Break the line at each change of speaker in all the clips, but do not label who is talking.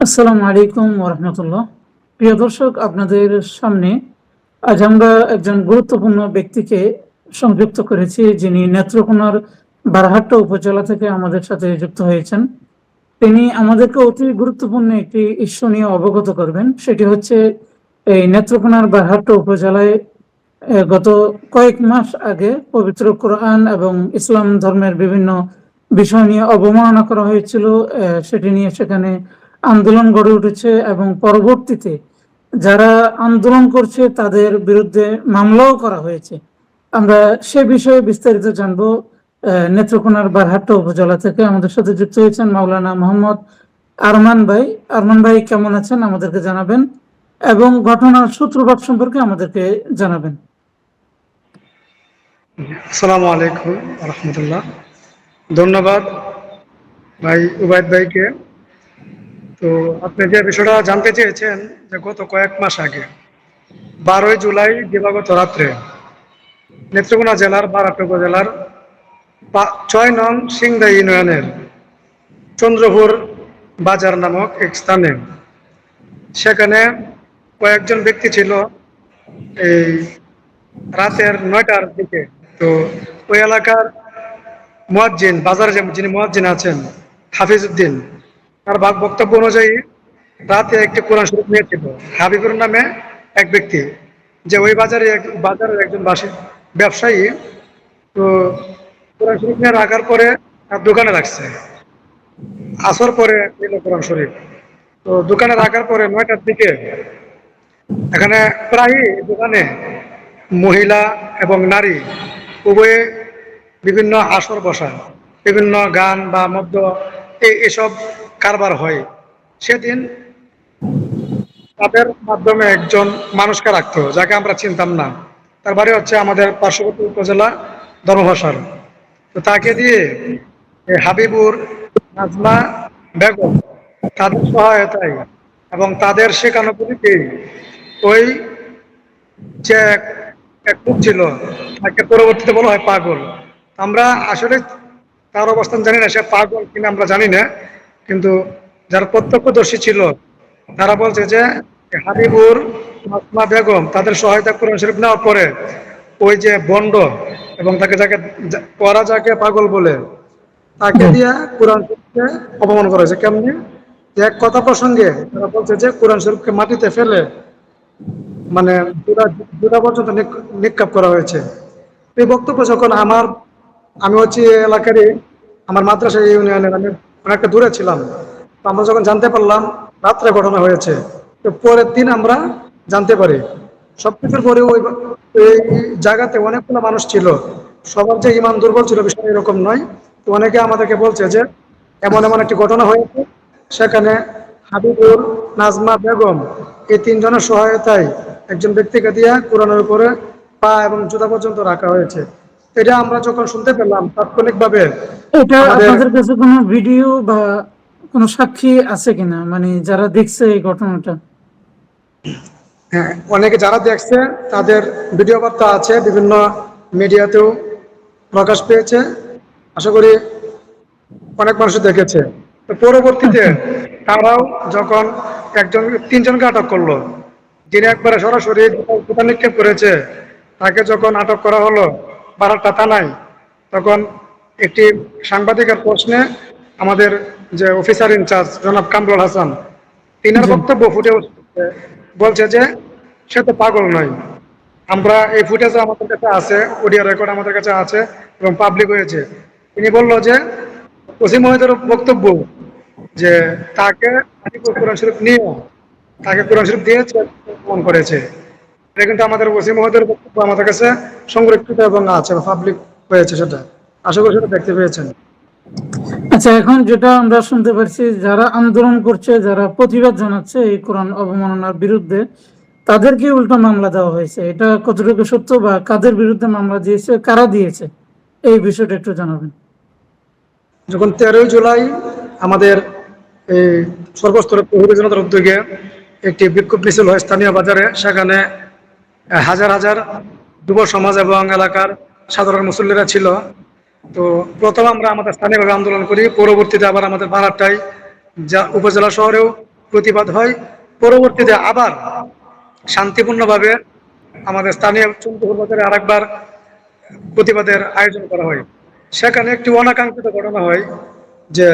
আসসালামু আলাইকুম ওরহমতুল্লাহ। প্রিয় দর্শক, আপনাদের সামনে আজ আমরা একজন গুরুত্বপূর্ণ ব্যক্তিকে সংযুক্ত করেছি, যিনি নেত্রকোনার বারহাট্টা উপজেলা থেকে আমাদের সাথে যুক্ত হয়েছেন। তিনি আমাদেরকে অতি গুরুত্বপূর্ণ একটি ইস্যু নিয়ে অবগত করবেন। সেটি হচ্ছে, এই নেত্রকোনার বারহাট্টা উপজেলায় গত কয়েক মাস আগে পবিত্র কোরআন এবং ইসলাম ধর্মের বিভিন্ন বিষয় নিয়ে অবমাননা করা হয়েছিল। সেটি নিয়ে সেখানে আন্দোলন গড়ে উঠেছে এবং পরবর্তীতে যারা আন্দোলন করছে তাদের বিরুদ্ধে মামলাও করা হয়েছে। আমরা সে বিষয়ে বিস্তারিত জানব নেত্রকোনার বারহাট্টা উপজেলা থেকে। আমাদের সাথে যুক্ত হয়েছেন মাওলানা মোহাম্মদ আরমান ভাই। আরমান ভাই, কেমন আছেন? আমাদেরকে জানাবেন এবং ঘটনার সূত্রপাত সম্পর্কে আমাদেরকে জানাবেন।
আসসালামু আলাইকুম রহমতুল্লাহ। ধন্যবাদ ভাই, উবায়দ ভাইকে। তো আপনি যে বিষয়টা জানতে চেয়েছেন যে গত কয়েক মাস আগে, বারোই জুলাই দিবাগত রাত্রে নেত্রকোনা জেলার বারাট উপজেলার ছয় নং সিংদা ইউনিয়নের চন্দ্রপুর বাজার নামক এক স্থানে। সেখানে কয়েকজন ব্যক্তি ছিল এই রাতের নয়টার দিকে। তো ওই এলাকার মুয়াজ্জিন বাজারে যিনি মুয়াজ্জিন আছেন, হাফিজউদ্দিন তার বাক- বক্তব্য অনুযায়ী রাতে একটি কোরআন শরীফ নিয়েছিল। হাবিবুর নামে এক ব্যক্তি, যে ওই বাজারে এক- বাজারের একজন বাসী, ব্যবসায়ী, তো কোরআন শরীফ নিয়ে রাখার পরে তার দোকানে রাখছে। আসর পরে নিল কোরআন শরীফ। তো দোকানে রাখার পরে নয়টার দিকে এখানে প্রায়ই দোকানে মহিলা এবং নারী উভয়ে বিভিন্ন আসর বসা বিভিন্ন গান বা এই এসব কারবার হয়, সেদিন তাদের মাধ্যমে একজন মানুষকে রাখতো যাকে আমরা চিনতাম না। তার বাড়ি হচ্ছে আমাদের পার্শ্ববর্তী উপজেলা ধর্মভাষার। তো তাকে দিয়ে হাবিবুর, নাজমা, বেগম তাদের সহায়তায় এবং তাদের শেখানো পরিতেই ওই যে এক ছিল, তাকে পরবর্তীতে বলা হয় পাগল। আমরা আসলে তার অবস্থান জানি না, সে পাগল কিনা আমরা জানি না। কিন্তু যারা প্রত্যক্ষদর্শী ছিল তারা বলছে যে হাবিবুর মাসমা বেগম তাদের সহায়তা কোরআন শরীফ নেওয়ার পরে ওই যে বন্ড এবং তাকে যাকে ওরা যাকে পাগল বলে তাকে দিয়ে কোরআন শরীফকে অপমান করা হয়েছে। কেমনি? এক কথা প্রসঙ্গে তারা বলছে যে কোরআন শরীফকে মাটিতে ফেলে মানে জোড়া জোড়া পর্যন্ত নিক- নিক্ষেপ করা হয়েছে। এই বক্তব্য যখন আমার আমি হচ্ছে এলাকারই আমার মাদ্রাসা ইউনিয়নের আমি অনেকটা দূরে ছিলাম। আমরা যখন জানতে পারলাম রাত্রে ঘটনা হয়েছে, তো পরের দিন আমরা জানতে পারি। সবকিছুর পরে ওই জায়গাতে অনেকগুলো মানুষ ছিল। সবার যে ইমান দুর্বল ছিল বিষয়টা এরকম নয়। তো অনেকে আমাদেরকে বলছে যে, এমন এমন একটি ঘটনা হয়েছে। সেখানে হাবিবুর, নাজমা বেগম এই তিনজনের সহায়তায় একজন ব্যক্তিকে দিয়ে কোরআনের উপরে পা এবং জুতা পর্যন্ত রাখা হয়েছে। এটা আমরা যখন শুনতে পেলাম, তাৎক্ষণিকভাবে
এটা আপনাদের কাছে কোনো ভিডিও বা কোনো সাক্ষী আছে কিনা? মানে যারা দেখছে এই ঘটনাটা।
হ্যাঁ অনেকে যারা দেখছে তাদের ভিডিও বার্তা আছে বিভিন্ন মিডিয়াতেও প্রকাশ পেয়েছে। আশা করি অনেক মানুষ দেখেছে। তো পরবর্তীতে তারাও যখন একজন তিনজনকে আটক করল যিনি একবারে সরাসরি নিক্ষেপ করেছে তাকে যখন আটক করা হলো বারাটা থানায় তখন একটি সাংবাদিকের প্রশ্নে আমাদের যে অফিসার ইনচার্জ জনাব কামরুল হাসান তিনার বক্তব্য ফুটে বলছে যে সে তো পাগল নয়। আমরা এই ফুটেজ আমাদের কাছে আছে অডিও রেকর্ড আমাদের কাছে আছে এবং পাবলিক হয়েছে। তিনি বলল যে ওসি মহিদের বক্তব্য যে তাকে কোরআন শরীফ নিয়ে তাকে কোরআন শরীফ দিয়েছে ফোন করেছে। এটা কিন্তু আমাদের ওসি মহোদয়ের বক্তব্য আমাদের কাছে সংরক্ষিত এবং আছে পাবলিক হয়েছে সেটা। আশা করি সেটা দেখতে পেয়েছেন।
আচ্ছা এখন যেটা আমরা শুনতে পারছি যারা আন্দোলন করছে যারা প্রতিবাদ জানাচ্ছে এই কোরআন অবমাননার বিরুদ্ধে তাদেরকে উল্টো মামলা দেওয়া হয়েছে। এটা কতটুকু সত্য বা কাদের বিরুদ্ধে মামলা দিয়েছে কারা দিয়েছে এই বিষয়টা একটু জানাবেন।
যখন তেরোই জুলাই আমাদের এই সর্বস্তরের প্রহরী জনতার উদ্যোগে একটি বিক্ষোভ মিছিল হয় স্থানীয় বাজারে সেখানে হাজার হাজার যুব সমাজ এবং এলাকার সাধারণ মুসল্লিরা ছিল। তো প্রথম আমরা আমাদের স্থানীয়ভাবে আন্দোলন করি, পরবর্তীতে আবার আমাদের বারাটাই যা উপজেলা শহরেও প্রতিবাদ হয়। পরবর্তীতে আবার শান্তিপূর্ণভাবে আমাদের স্থানীয় চন্দ্রপুর বাজারে আরেকবার প্রতিবাদের আয়োজন করা হয়। সেখানে একটি অনাকাঙ্ক্ষিত ঘটনা হয় যে,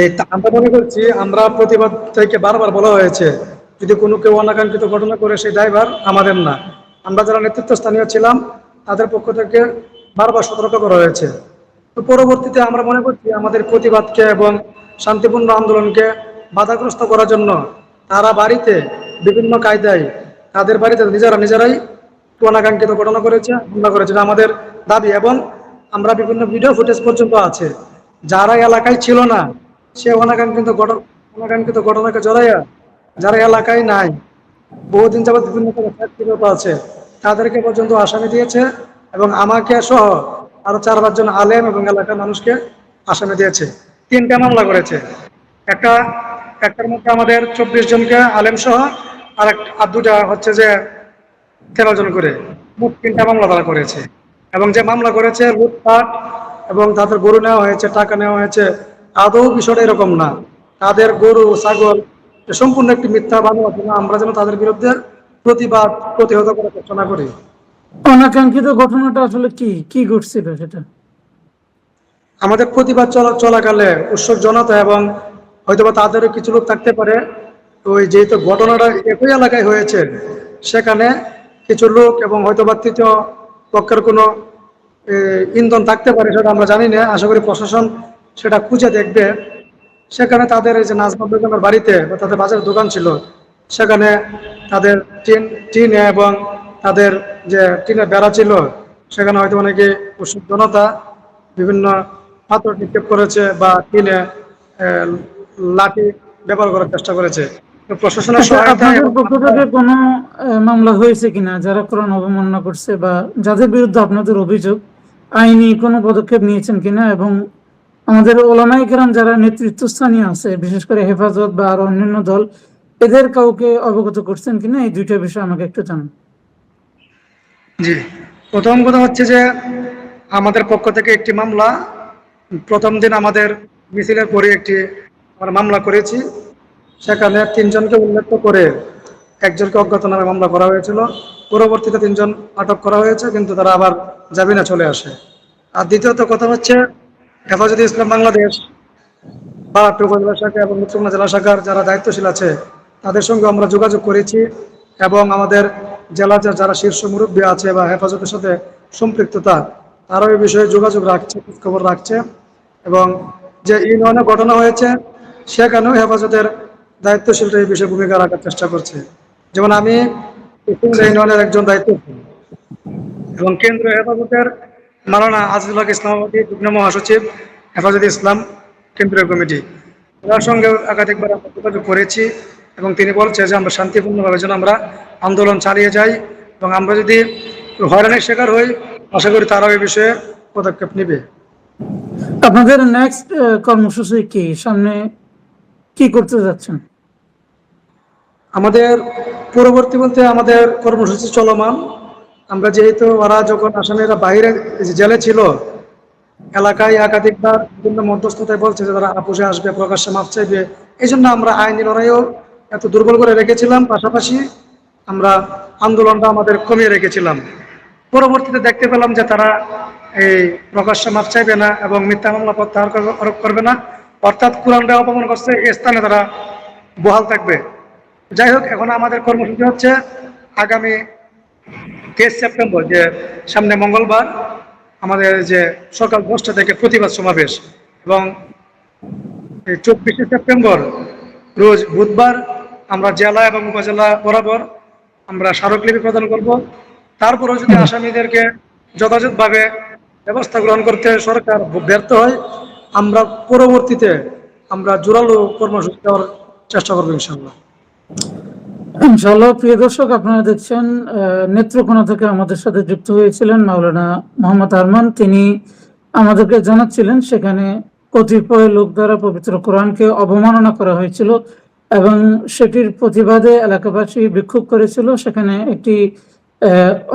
এই আমরা মনে করছি, আমরা প্রতিবাদ থেকে বারবার বলা হয়েছে, যদি কোনো কেউ অনাকাঙ্ক্ষিত ঘটনা করে সেই ড্রাইভার আমাদের না। আমরা যারা নেতৃত্ব স্থানীয় ছিলাম, তাদের পক্ষ থেকে বারবার সতর্ক করা হয়েছে। তো পরবর্তীতে আমরা মনে করছি আমাদের প্রতিবাদকে এবং শান্তিপূর্ণ আন্দোলনকে বাধাগ্রস্ত করার জন্য তারা বাড়িতে বিভিন্ন কায়দায় তাদের বাড়িতে নিজেরা নিজেরাই অনাকাঙ্ক্ষিত ঘটনা করেছে, হামলা করেছে। আমাদের দাবি এবং আমরা বিভিন্ন ভিডিও ফুটেজ পর্যন্ত আছে। যারা এলাকায় ছিল না, সে অনাকাঙ্ক্ষিত অনাকাঙ্ক্ষিত ঘটনাকে জড়াইয়া যারা এলাকায় নাই, বহুদিন যাবৎ বিভিন্ন আছে তাদেরকে পর্যন্ত আসামি দিয়েছে। এবং আমাকে সহ আরও চার পাঁচজন আলেম এবং এলাকার মানুষকে আসামি দিয়েছে। তিনটা মামলা করেছে। একটা, একটার মধ্যে আমাদের চব্বিশ জনকে আলেম সহ আর আর দুটা হচ্ছে যে তেরো জন করে। মোট তিনটা মামলা তারা করেছে। এবং যে মামলা করেছে লুটপাট এবং তাদের গরু নেওয়া হয়েছে, টাকা নেওয়া হয়েছে আদৌ বিষয়টা এরকম না। তাদের গরু, ছাগল সম্পূর্ণ একটি মিথ্যা বানোয়াট আমরা যেন তাদের বিরুদ্ধে প্রতিবাদ প্রতিহত করার চেষ্টা না করি।
অনাকাঙ্ক্ষিত ঘটনাটা আসলে কি? কি ঘটছিল সেটা?
আমাদের প্রতিবাদ চলা, চলাকালে উৎসব জনতা এবং হয়তোবা তাদেরও কিছু লোক থাকতে পারে। ওই যেহেতু ঘটনাটা একই এলাকায় হয়েছে, সেখানে কিছু লোক এবং হয়তোবা তৃতীয় পক্ষের কোনো ইন্ধন থাকতে পারে সেটা আমরা জানি না। আশা করি প্রশাসন সেটা খুঁজে দেখবে। সেখানে তাদের এই যে নাজমা বেগমের বাড়িতে বা তাদের বাজারের দোকান ছিল, সেখানে তাদের টিন, টিনে এবং তাদের যে টিনের বেড়া ছিল সেখানে হয়তো অনেকে উৎসব জনতা বিভিন্ন পাথর নিক্ষেপ করেছে বা টিনে লাঠি ব্যবহার করার চেষ্টা করেছে। প্রশাসনের
আচ্ছা,
সহায়তা
আপনাদের
এবং
পক্ষ থেকে কোনো মামলা হয়েছে কিনা? যারা কোরআন অবমাননা করছে বা যাদের বিরুদ্ধে আপনাদের অভিযোগ আইনি কোনো পদক্ষেপ নিয়েছেন কিনা? এবং আমাদের ওলামাই কেরাম যারা নেতৃত্বস্থানীয় আছে বিশেষ করে হেফাজত বা আরও অন্যান্য দল এদের কাউকে অবগত করছেন কিনা? এই দুইটা বিষয় আমাকে একটু জানান।
জি। প্রথম কথা হচ্ছে যে আমাদের পক্ষ থেকে একটি মামলা, প্রথম দিন আমাদের মিছিলের পরে একটি আমরা মামলা করেছি। সেখানে তিনজনকে উল্লেখ করে একজনকে অজ্ঞাতনামে মামলা করা হয়েছিল। পরবর্তীতে তিনজন আটক করা হয়েছে, কিন্তু তারা আবার জামিনে চলে আসে। আর দ্বিতীয়ত কথা হচ্ছে, হেফাজতে ইসলাম বাংলাদেশ বা উপজেলা শাখা এবং উত্তরবঙ্গ জেলা শাখার যারা দায়িত্বশীল আছে, তাদের সঙ্গে আমরা যোগাযোগ করেছি এবং আমাদের জেলা যারা শীর্ষ মুরব্বী আছে বা হেফাজতের সাথে সম্পৃক্ততা তারাও এই বিষয়ে যোগাযোগ রাখছে খবর রাখছে। এবং যে ইউনিয়নে ঘটনা হয়েছে, সেখানেও হেফাজতের দায়িত্বশীলরা এই বিষয়ে ভূমিকা রাখার চেষ্টা করছে। যেমন আমি ইউনিয়নের একজন দায়িত্বশীল, এবং কেন্দ্রীয় হেফাজতের মালানা আজিজুল হক ইসলামাবাদী যুগ্ম মহাসচিব, হেফাজতে ইসলাম কেন্দ্রীয় কমিটি। তার সঙ্গে একাধিকবার আমরা যোগাযোগ করেছি। এবং তিনি বলছে যে আমরা শান্তিপূর্ণভাবে যেন আমরা আন্দোলন চালিয়ে যাই এবং আমরা যদি হয়রানির শিকার হই আশা করি তারাও এই বিষয়ে পদক্ষেপ নেবে।
আপনাদের নেক্সট কর্মসূচি কি? সামনে কি করতে যাচ্ছেন?
আমাদের পরবর্তী বলতে আমাদের কর্মসূচি চলমান। আমরা যেহেতু ওরা যখন আসামিরা বাইরে জেলে ছিল এলাকায় একাধিকবার বিভিন্ন মধ্যস্থতায় বলছে যে তারা আপুষে আসবে প্রকাশ্যে মাপ চাইবে। এই জন্য আমরা আইনি লড়াইও এত দুর্বল করে রেখেছিলাম, পাশাপাশি আমরা আন্দোলনটা আমাদের কমিয়ে রেখেছিলাম। পরবর্তীতে দেখতে পেলাম যে তারা এই প্রকাশ্যে মাপ চাইবে না এবং মিথ্যা মামলা প্রত্যাহার আরোপ করবে না। অর্থাৎ কোরআনটা অপমান করছে এই স্থানে তারা বহাল থাকবে। যাই হোক, এখন আমাদের কর্মসূচি হচ্ছে আগামী তেইশ সেপ্টেম্বর, যে সামনে মঙ্গলবার, আমাদের যে সকাল দশটা থেকে প্রতিবাদ সমাবেশ এবং চব্বিশে সেপ্টেম্বর, রোজ বুধবার আমরা জেলা এবং উপজেলা বরাবর আমরা স্মারকলিপি প্রদান করব। তারপরেও যদি আসামিদেরকে যথাযথভাবে ব্যবস্থা গ্রহণ করতে সরকার ব্যর্থ হয়, আমরা পরবর্তীতে আমরা জোরালো কর্মসূচি দেওয়ার চেষ্টা করব ইনশাল্লাহ
ইনশাআল্লাহ, প্রিয় দর্শক, আপনারা দেখছেন নেত্রকোনা থেকে আমাদের সাথে যুক্ত হয়েছিলেন মাওলানা মোহাম্মদ আরমান। তিনি আমাদেরকে জানাচ্ছিলেন, সেখানে কতিপয় লোক দ্বারা পবিত্র কোরআনকে অবমাননা করা হয়েছিল। এবং সেটির প্রতিবাদে এলাকাবাসী বিক্ষোভ করেছিল। সেখানে একটি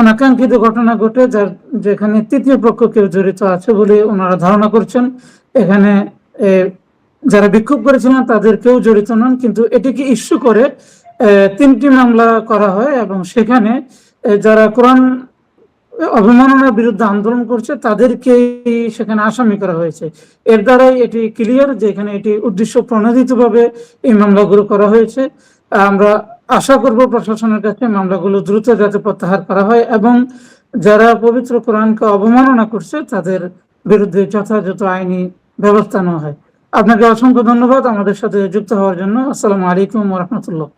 অনাকাঙ্ক্ষিত ঘটনা ঘটে, যার যেখানে তৃতীয় পক্ষ কেউ জড়িত আছে বলে ওনারা ধারণা করছেন। এখানে যারা বিক্ষোভ করেছিলেন তাদের কেউ জড়িত নন, কিন্তু এটিকে ইস্যু করে তিনটি মামলা করা হয় এবং সেখানে যারা কোরআন অবমাননার বিরুদ্ধে আন্দোলন করছে তাদেরকে সেখানে আসামি করা হয়েছে। এর দ্বারাই এটি ক্লিয়ার যে এখানে এটি উদ্দেশ্য প্রণোদিতভাবে এই মামলাগুলো করা হয়েছে। আমরা আশা করব প্রশাসনের কাছে মামলাগুলো দ্রুত যাতে প্রত্যাহার করা হয় এবং যারা পবিত্র কোরআনকে অবমাননা করছে, তাদের বিরুদ্ধে যথাযথ আইনি ব্যবস্থা নেওয়া হয়। আপনাকে অসংখ্য ধন্যবাদ আমাদের সাথে যুক্ত হওয়ার জন্য। আসসালামু আলাইকুম রহমতুল্লাহ।